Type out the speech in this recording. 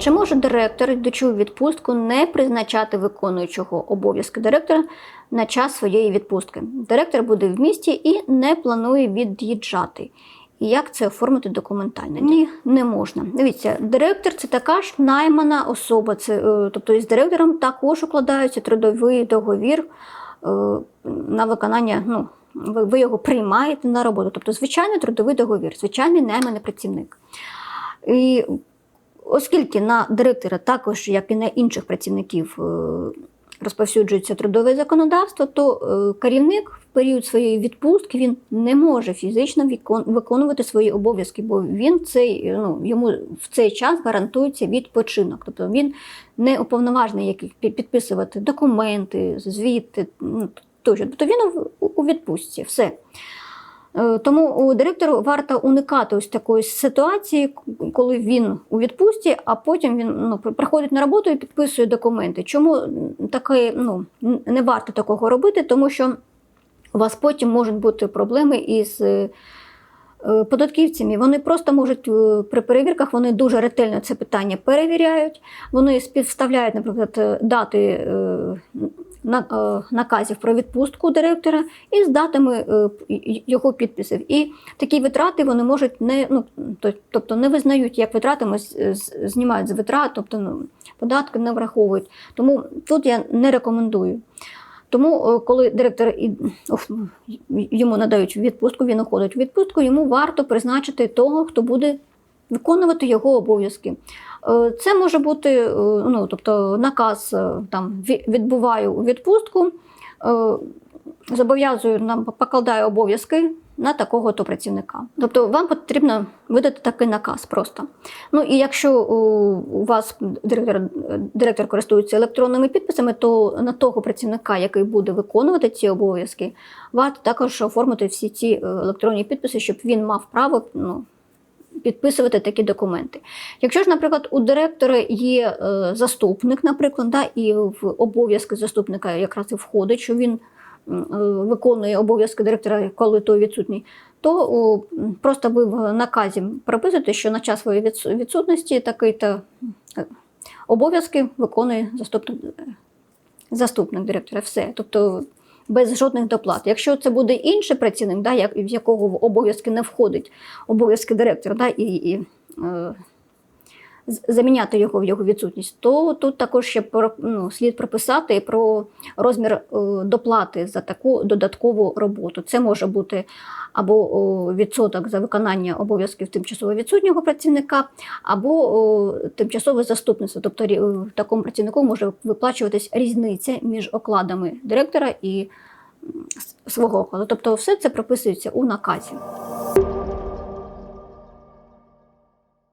Чи може директор, йдучи у відпустку, не призначати виконуючого обов'язки директора на час своєї відпустки? Директор буде в місті і не планує від'їжджати. І як це оформити документально? Ні, не можна. Дивіться, директор це така ж наймана особа. Це, е, тобто із директором також укладається трудовий договір е, на виконання. Ну, ви, ви його приймаєте на роботу. Тобто звичайний трудовий договір, звичайний найманий працівник. І оскільки на директора, також як і на інших працівників, е, розповсюджується трудове законодавство, то е, керівник в період своєї відпустки він не може фізично виконувати свої обов'язки, бо він цей, е, ну, йому в цей час гарантується відпочинок. Тобто він не уповноважений як підписувати документи, звіти ну, тощо. Тобто він у відпустці. Все. Е, Тому у директору варто уникати ось такої ситуації, коли він у відпустці, а потім він ну, приходить на роботу і підписує документи. Чому таке, ну, не варто такого робити? Тому що у вас потім можуть бути проблеми із е, е, податківцями. Вони просто можуть при перевірках вони дуже ретельно це питання перевіряють. Вони співставляють, наприклад, дати наказів про відпустку директора із датами е, його підписів. І такі витрати вони можуть не ну, тобто не визнають як витратами, з- з- знімають з витрат, тобто ну, податки не враховують. Тому тут я не рекомендую. Тому, е, коли директор йому надають відпустку, він уходить у відпустку, йому варто призначити того, хто буде виконувати його обов'язки. Е, Це може бути е, ну, тобто, наказ е, там, відбуваю у відпустку, зобов'язую нам покладаю обов'язки на такого то працівника. Тобто вам потрібно видати такий наказ просто. Ну і якщо у, вас директор, директор користується електронними підписами, то на того працівника, який буде виконувати ці обов'язки, варто також оформити всі ці електронні підписи, щоб він мав право ну, підписувати такі документи. Якщо ж, наприклад, у директора є е, заступник, наприклад, да, і в обов'язки заступника якраз і входить, що він е, виконує обов'язки директора, коли той відсутній, то просто ви в наказі прописуєте, що на час своєї відсутності такий-то е, обов'язки виконує заступник, заступник директора. Все. Тобто без жодних доплат. Якщо це буде інший працівник, да, як, в якого в обов'язки не входить обов'язки директора, да, і, і е, заміняти його в його відсутність, то тут також ще про, ну, слід прописати про розмір е, доплати за таку додаткову роботу. Це може бути або відсоток за виконання обов'язків тимчасово відсутнього працівника, або тимчасове заступництво. Тобто такому працівнику може виплачуватись різниця між окладами директора і свого окладу. Тобто все це прописується у наказі.